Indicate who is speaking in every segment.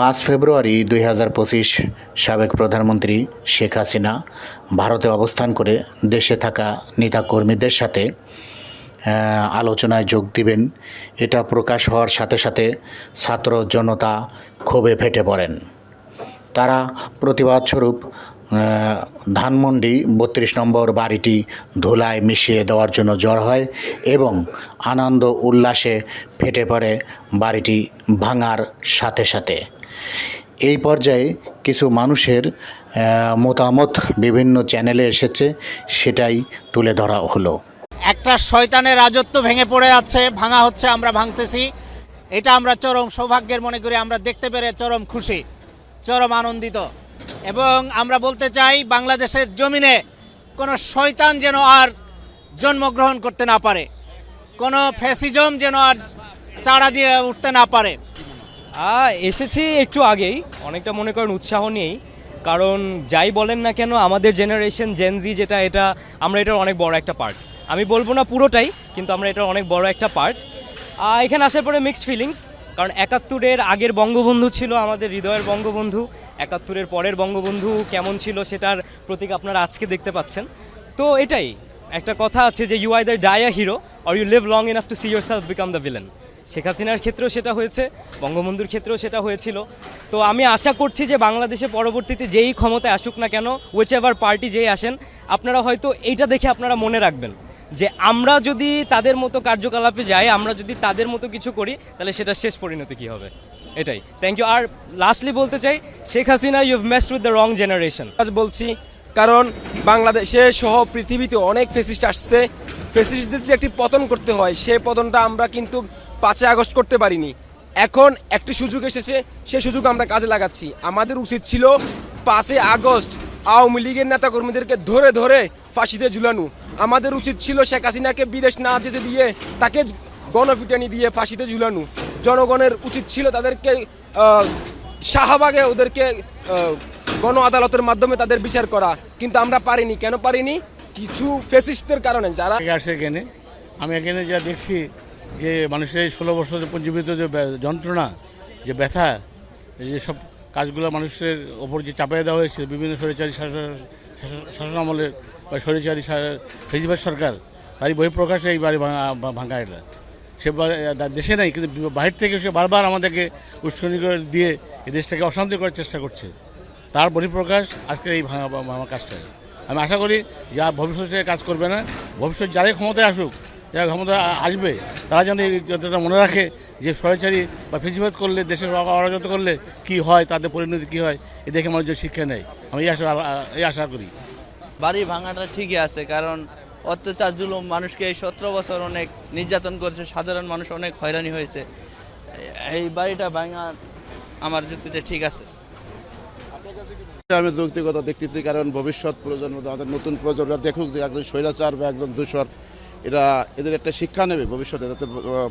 Speaker 1: পাঁচ ফেব্রুয়ারি দুই হাজার পঁচিশ সাবেক প্রধানমন্ত্রী শেখ হাসিনা ভারতে অবস্থান করে দেশে থাকা নেতাকর্মীদের সাথে আলোচনায় যোগ দিবেন। এটা প্রকাশ হওয়ার সাথে সাথে ছাত্র জনতা ক্ষোভে ফেটে পড়েন। তারা প্রতিবাদস্বরূপ আহ, ধানমন্ডি বত্রিশ নম্বর বাড়িটি ধুলায় মিশিয়ে দেওয়ার জন্য জ্বর হয় এবং আনন্দ উল্লাসে ফেটে পড়ে বাড়িটি ভাঙার সাথে সাথে। এই পর্যায়ে কিছু মানুষের মতামত বিভিন্ন চ্যানেলে এসেছে, সেটাই তুলে ধরা হলো।
Speaker 2: একটা শয়তানের রাজত্ব ভেঙে পড়ে আছে, ভাঙা হচ্ছে, আমরা ভাঙতেছি। এটা আমরা চরম সৌভাগ্যের মনে করি আমরা দেখতে পেরে চরম খুশি, চরম আনন্দিত। এবং আমরা বলতে চাই, বাংলাদেশের জমিনে কোনো শয়তান যেন আর জন্মগ্রহণ করতে না পারে, কোনো ফ্যাসিজম যেন আর চাড়া দিয়ে উঠতে না পারে।
Speaker 3: এসেছি একটু আগেই। অনেকটা মনে করেন উৎসাহ নিয়েই। কারণ যাই বলেন না কেন, আমাদের জেনারেশন জেনজি যেটা, এটা আমরা এটার অনেক বড় একটা পার্ট আমি বলব না পুরোটাই, কিন্তু আমরা এটার অনেক বড় একটা পার্ট এখানে আসার পরে মিক্সড ফিলিংস কারণ একাত্তরের আগের বঙ্গবন্ধু ছিল আমাদের হৃদয়ের বঙ্গবন্ধু, একাত্তরের পরের বঙ্গবন্ধু কেমন ছিল সেটার প্রতীক আপনারা আজকে দেখতে পাচ্ছেন। তো এটাই, একটা কথা আছে যে you either die a hero or you live long enough to see yourself become the villain Sheikh হাসিনার ক্ষেত্রেও সেটা হয়েছে, বঙ্গবন্ধুর ক্ষেত্রেও সেটা হয়েছিল। তো আমি আশা করছি যে বাংলাদেশে পরবর্তীতে যেই ক্ষমতায় আসুক না কেন উইচ এভার পার্টি যেই আসেন, আপনারা হয়তো এইটা দেখে আপনারা মনে রাখবেন যে আমরা যদি তাদের মতো কার্যকলাপে যাই, আমরা যদি তাদের মতো কিছু করি, তাহলে সেটা শেষ পরিণতি কী হবে? এটাই। থ্যাংক ইউ আর লাস্টলি বলতে চাই, Sheikh Hasina you have messed with the wrong generation
Speaker 4: আজ বলছি, কারণ বাংলাদেশে সহ পৃথিবীতে অনেক ফেসিস্ট আসছে। ফেসিস্টদের যে একটি পতন করতে হয় সেই পতনটা আমরা কিন্তু পাঁচই আগস্ট করতে পারিনি। এখন একটি সুযোগ এসেছে সেই সুযোগ আমরা কাজে লাগাচ্ছি। আমাদের উচিত ছিল পাঁচই আগস্ট আওয়ামী লীগের নেতাকর্মীদেরকে ধরে ধরে ফাঁসিতে ঝুলানো। আমাদের উচিত ছিল শেখ হাসিনাকে বিদেশ না যেতে দিয়ে তাকে গণপিটানি দিয়ে ফাঁসিতে ঝুলানো। জনগণের উচিত ছিল তাদেরকে শাহবাগে ওদেরকে গণ আদালতের মাধ্যমে তাদের বিচার করা। কিন্তু আমরা পারিনি। কেন পারিনি? কিছু ফেসিস্টদের কারণে। যারা
Speaker 5: আসছে এখানে? আমি এখানে যা দেখছি যে মানুষের এই ষোলো বছর পঞ্জীবিত যে যন্ত্রণা, যে ব্যথা, এই যে সব কাজগুলো মানুষের ওপর যে চাপিয়ে দেওয়া হয়েছে, বিভিন্ন স্বৈরাচারী শাসন আমলের বা স্বৈরাচারী ফেজিবাদ সরকার, তারই বহিঃপ্রকাশে এই বাড়ি ভাঙা ভাঙা এটা। সে দেশে নেই, কিন্তু বাহির থেকে সে বারবার আমাদেরকে উস্কানি করে দিয়ে এই দেশটাকে অশান্তি করার চেষ্টা করছে। তার বহিঃপ্রকাশ আজকে এই ভাঙা ভাঙা কাজটা। আমি আশা করি যা ভবিষ্যতে কাজ করবে না, ভবিষ্যৎ যারাই ক্ষমতায় আসুক যারা ক্ষমতা আসবে তারা যেন এই কথাটা মনে রাখে যে সরাচারি বা ফিজিবাদ করলে দেশের অরাজত করলে কি হয় তাদের পরিণতি কি হয় এ দেখে মানুষের শিক্ষা নেয়। আমি এই আশা এই আশা করি।
Speaker 6: বাড়ি ভাঙাটা ঠিকই আছে কারণ অত্যাচার জুলুম মানুষকে এই সতেরো বছর অনেক নির্যাতন করেছে সাধারণ মানুষ অনেক হয়রানি হয়েছে। এই বাড়িটা ভাঙা আমার যুক্তিতে ঠিক আছে।
Speaker 7: আমি যৌক্তিকত দেখতেছি কারণ ভবিষ্যৎ প্রজন্ম আমাদের নতুন প্রজন্মরা দেখুক যে একজন স্বৈরাচার বা একজন দূষর। এরা এদের একটা শিক্ষা নেবে ভবিষ্যতে যাতে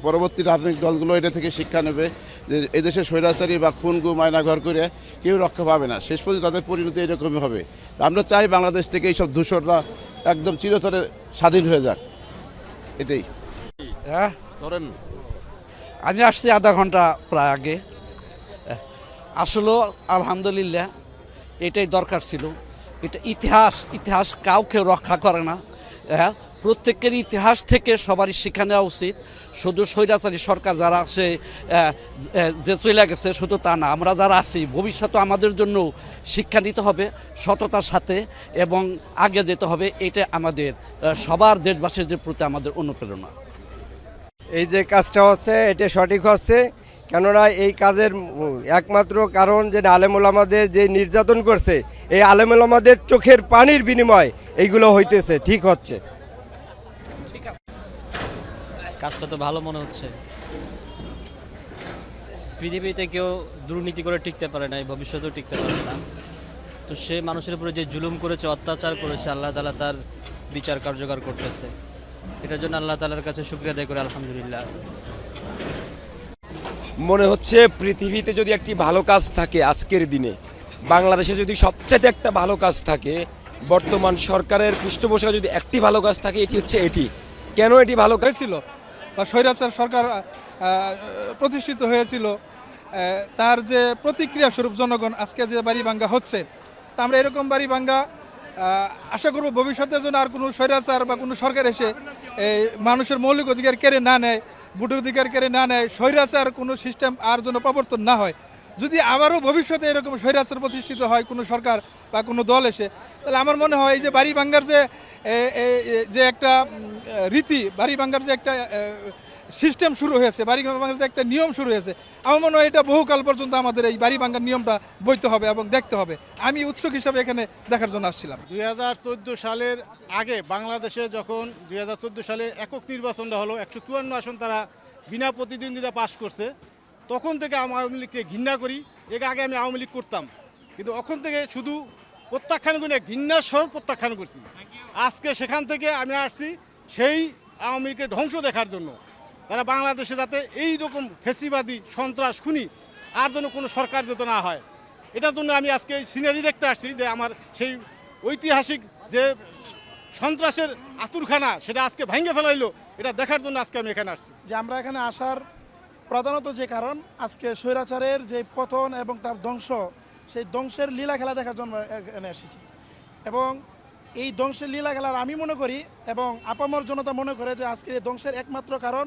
Speaker 7: পরবর্তী রাজনৈতিক দলগুলো এটা থেকে শিক্ষা নেবে যে এদেশে স্বৈরাচারী বা খুন গু মায়না ঘর করে কেউ রক্ষা পাবে না। শেষ পর্যন্ত তাদের পরিণতি এরকমই হবে। তা আমরা চাই বাংলাদেশ থেকে এইসব দূষররা একদম চিরতরে স্বাধীন হয়ে যাক। এটাই।
Speaker 8: হ্যাঁ? ধরেন। আমি আসছি আধা ঘণ্টা প্রায় আগে। আসলে আলহামদুলিল্লাহ এটাই দরকার ছিল। এটা ইতিহাস ইতিহাস কাউকে রক্ষা করে না। হ্যাঁ? প্রত্যেকের ইতিহাস থেকে সবারই শিক্ষা নেওয়া উচিত। শুধু স্বৈরাচারী সরকার যারা আছে যে চলে গেছে, শুধু তা না, আমরা যারা আছি, ভবিষ্যতে আমাদের জন্য শিক্ষা নিতে হবে সততার সাথে এবং আগে যেতে হবে। এটা আমাদের সবার দেশবাসীদের প্রতি আমাদের অনুপ্রেরণা।
Speaker 9: এই যে কাজটা হচ্ছে, এটা সঠিক হচ্ছে। কেননা এই কাজের একমাত্র কারণ যে আলেমুল আমাদের যে নির্যাতন করছে, এই আলেমুল আমাদের চোখের পানির বিনিময় এইগুলো হইতেছে, ঠিক হচ্ছে।
Speaker 10: কাজটা তো ভালো মনে হচ্ছে। পৃথিবীতে কেউ দুর্নীতি করে টিকতে পারে না ভবিষ্যতেও টিকতে পারে না। তো সে মানুষের উপরে যে জুলুম করেছে, অত্যাচার করেছে, আল্লাহ তালা তার বিচার কার্যকর করতেছে। এটার জন্য আল্লাহ তালার কাছে শুক্রিয়া আদায় করে, আলহামদুলিল্লাহ।
Speaker 4: মনে হচ্ছে পৃথিবীতে যদি একটি ভালো কাজ থাকে আজকের দিনে, বাংলাদেশে যদি সবচাইতে একটা ভালো কাজ থাকে, বর্তমান সরকারের পৃষ্ঠপোষকে যদি একটি ভালো কাজ থাকে, এটি হচ্ছে এটি। কেন এটি ভালো কাজ?
Speaker 11: ছিল বা স্বৈরাচার সরকার প্রতিষ্ঠিত হয়েছিল তার যে প্রতিক্রিয়া স্বরূপ জনগণ আজকে যে বাড়ি ভাঙ্গা হচ্ছে, তা আমরা এরকম বাড়ি ভাঙ্গা আশা করব ভবিষ্যতে যেন আর কোনো স্বৈরাচার বা কোনো সরকার এসে মানুষের মৌলিক অধিকার কেড়ে না নেয়। ভোট অধিকার কেড়ে না নেয়, স্বৈরাচার কোনো সিস্টেম আর যেন প্রবর্তন না হয়। যদি আবারও ভবিষ্যতে এরকম স্বৈরাচার প্রতিষ্ঠিত হয় কোনো সরকার বা কোনো দল এসে, তাহলে আমার মনে হয় এই যে বাড়ি ভাঙ্গার যে যে একটা রীতি, বাড়ি ভাঙ্গার যে একটা সিস্টেম শুরু হয়েছে, বাড়ি ভাঙ্গার যে একটা নিয়ম শুরু হয়েছে, আমার মনে হয় এটা বহুকাল পর্যন্ত আমাদের এই বাড়ি ভাঙার নিয়মটা বইতে হবে এবং দেখতে হবে। আমি উৎসুক হিসাবে এখানে দেখার জন্য আসছিলাম।
Speaker 12: দুই হাজার চোদ্দ সালের আগে বাংলাদেশে যখন দুই হাজার চোদ্দ সালে একক নির্বাচনটা হলো, একশো চুয়ান্ন আসন তারা বিনা প্রতিদ্বন্দ্বিতা পাশ করছে, তখন থেকে আমি আওয়ামী লীগকে ঘৃণা করি। এর আগে আমি আওয়ামী লীগ করতাম, কিন্তু এখন থেকে শুধু প্রত্যাখ্যান করি না ঘৃণার সহ প্রত্যাখ্যান করছি। আজকে সেখান থেকে আমি আসছি, সেই আওয়ামী লীগের ধ্বংস দেখার জন্য। তারা বাংলাদেশে যাতে এই রকম ফেসিবাদী সন্ত্রাস খুনি আর যেন কোনো সরকার যাতে না হয়। এটার জন্য আমি আজকে সিনারি দেখতে আসছি যে আমার সেই ঐতিহাসিক যে সন্ত্রাসের আতুরখানা সেটা আজকে ভেঙে ফেলাইলো, এটা দেখার জন্য আজকে আমি এখানে আসছি।
Speaker 11: যে আমরা এখানে আসার প্রধানত যে কারণ, আজকে স্বৈরাচারের যে পতন এবং তার ধ্বংস, সেই ধ্বংসের লীলা খেলা দেখার জন্য এখানে এসেছি। এবং এই ধ্বংসের লীলা খেলার আমি মনে করি এবং আপামর জনতা মনে করে যে আজকের এই ধ্বংসের একমাত্র কারণ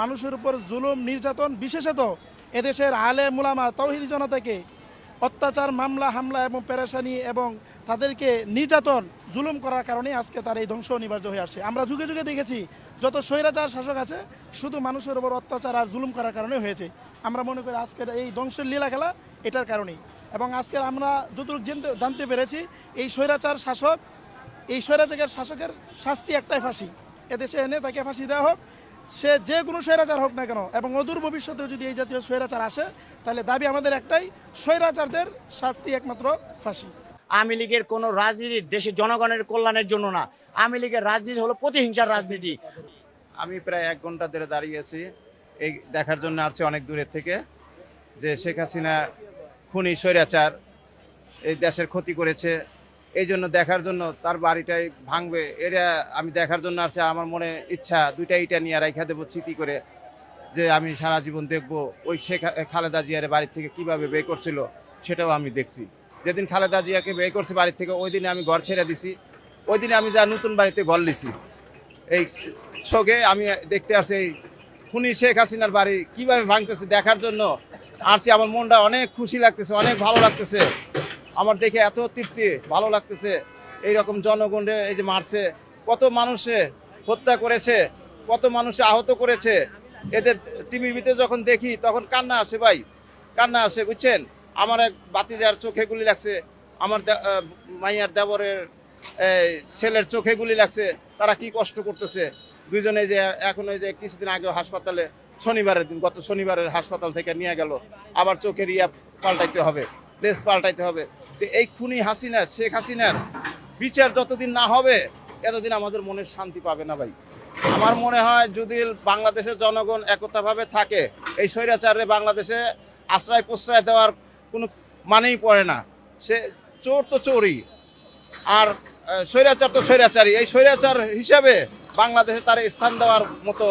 Speaker 11: মানুষের উপর জুলুম, নির্যাতন, বিশেষত এদেশের আলে মুলামা, তৌহিদি জনতাকে অত্যাচার, মামলা, হামলা এবং পেরেশানি এবং তাদেরকে নির্যাতন, জুলুম করার কারণে আজকে তার এই ধ্বংস অনিবার্য হয়ে আসছে। আমরা যুগে যুগে দেখেছি, যত স্বৈরাচার শাসক আছে, শুধু মানুষের উপর অত্যাচার আর জুলুম করার কারণে হয়েছে। আমরা মনে করি আজকের এই ধ্বংসের লীলা খেলা এটার কারণেই। এবং আজকের আমরা যতটুকু জানতে জানতে পেরেছি, এই স্বৈরাচার শাসক, এই স্বৈরাচারের শাসকের শাস্তি একটাই ফাঁসি। এদেশে এনে তাকে ফাঁসি দেওয়া হোক সে যে কোনো স্বৈরাচার হোক না কেন এবং অদূর ভবিষ্যতেও যদি এই জাতীয় স্বৈরাচার আসে তাহলে দাবি আমাদের একটাই স্বৈরাচারদের শাস্তি একমাত্র ফাঁসি।
Speaker 2: আওয়ামী লীগের কোনো রাজনীতি দেশের জনগণের কল্যাণের জন্য না। আওয়ামী লীগের রাজনীতি হলো প্রতিহিংসার রাজনীতি।
Speaker 9: আমি প্রায় এক ঘণ্টা ধরে দাঁড়িয়েছি এই দেখার জন্য আসছি অনেক দূরের থেকে যে শেখ হাসিনা খুনি স্বৈরাচার এই দেশের ক্ষতি করেছে এই জন্য দেখার জন্য তার বাড়িটাই ভাঙবে। এটা আমি দেখার জন্য আসছি আমার মনে ইচ্ছা দুইটা ইটা নিয়ে রাইখা দেবো স্মৃতি করে যে আমি সারা জীবন দেখব ওই শেখ খালেদা জিয়ার বাড়ি থেকে কীভাবে বে করছিল সেটাও আমি দেখছি। যেদিন খালেদা জিয়াকে বে করছে বাড়ি থেকে, ওই দিনে আমি ঘর ছেড়ে দিছি। ওই দিনে আমি যা নতুন বাড়িতে ঘর লিছি। এই ছকে আমি দেখতে আসছি, এই খুনি শেখ হাসিনার বাড়ি কীভাবে ভাঙতেছে দেখার জন্য আসছি। আমার মনটা অনেক খুশি লাগতেছে, অনেক ভালো লাগতেছে। আমার দেখে এত তৃপ্তি, ভালো লাগতেছে। এই রকম জনগণে এই যে মারছে, কত মানুষে হত্যা করেছে, কত মানুষে আহত করেছে। এদের টিভির ভিতরে যখন দেখি, তখন কান্না আসে ভাই, কান্না আসে, বুঝছেন? আমার এক বাতিজার চোখে গুলি লাগছে, আমার মাইয়ার দেবরের ছেলের চোখে গুলি লাগছে, তারা কি কষ্ট করতেছে? দুইজনে যে, এখন ওই যে কিছুদিন আগে হাসপাতালে, শনিবারের দিন, গত শনিবারের হাসপাতাল থেকে নিয়ে গেল। আবার চোখের ইয়া পাল্টাইতে হবে লেস পাল্টাইতে হবে। তো এই খুনি হাসিনা শেখ হাসিনার বিচার যতদিন না হবে, এতদিন আমাদের মনে শান্তি পাবে না ভাই। আমার মনে হয় যদি বাংলাদেশের জনগণ একতাভাবে থাকে, এই স্বৈরাচারে বাংলাদেশে আশ্রয় প্রশ্রয় দেওয়ার কোনো মানেই পড়ে না। সে চোর তো চোরই, আর স্বৈরাচার তো স্বৈরাচারই। এই স্বৈরাচার হিসাবে বাংলাদেশে তার স্থান দেওয়ার মতো